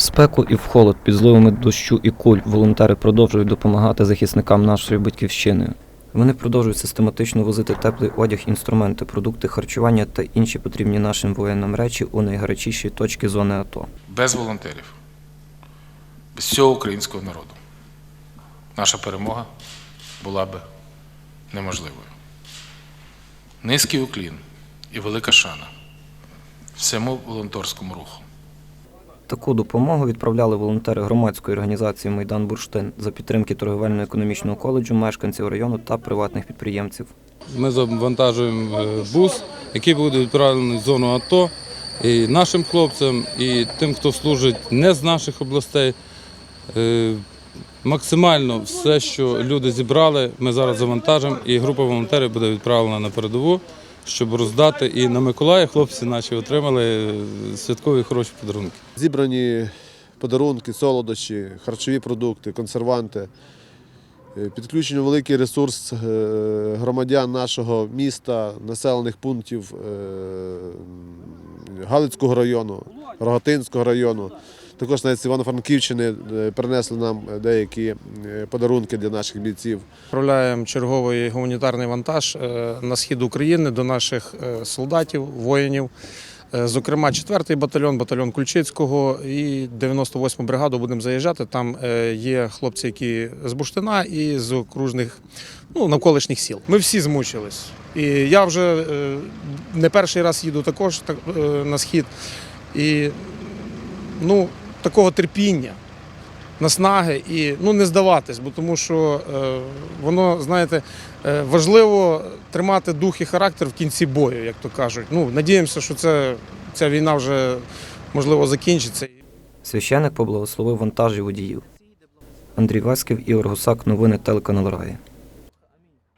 В спеку і в холод під зливами дощу і куль волонтери продовжують допомагати захисникам нашої батьківщини. Вони продовжують систематично возити теплий одяг, інструменти, продукти харчування та інші потрібні нашим воїнам речі у найгарячіші точки зони АТО. без волонтерів, без всього українського народу, наша перемога була би неможливою. Низький уклін і велика шана всьому волонтерському руху. Таку допомогу відправляли волонтери громадської організації Майдан Бурштин за підтримки торговельно-економічного коледжу, мешканців району та приватних підприємців. Ми завантажуємо е, бус, який буде відправлений в зону АТО і нашим хлопцям, і тим, хто служить не з наших областей. Е, Максимально все, що люди зібрали, ми зараз завантажимо, і група волонтерів буде відправлена на передову, щоб роздати. І на Миколаїв хлопці наші отримали святкові хороші подарунки. Зібрані подарунки, солодощі, харчові продукти, консерванти. Е, Підключено великий ресурс е, громадян нашого міста, населених пунктів е, Галицького району, Рогатинського району. Також навіть з Івано-Франківщини е, принесли нам деякі е, подарунки для наших бійців. Відправляємо черговий гуманітарний вантаж е, на схід України до наших солдатів, воїнів. Зокрема, 4-й батальйон, батальйон Ключицького і 98-му бригаду будемо заїжджати. Там є хлопці, які з Буштина і з окружних ну, навколишніх сіл. Ми всі змучились. І я вже не перший раз їду також так, на схід. І ну, такого терпіння наснаги і ну не здаватись, бо тому що е, воно, знаєте, е, важливо тримати дух і характер в кінці бою, як то кажуть. Ну, надіємося, що це, ця війна вже можливо закінчиться. Священик поблагословив вантаж водіїв. Андрій Васьків, Ігор Гусак, новини телеканал Раї.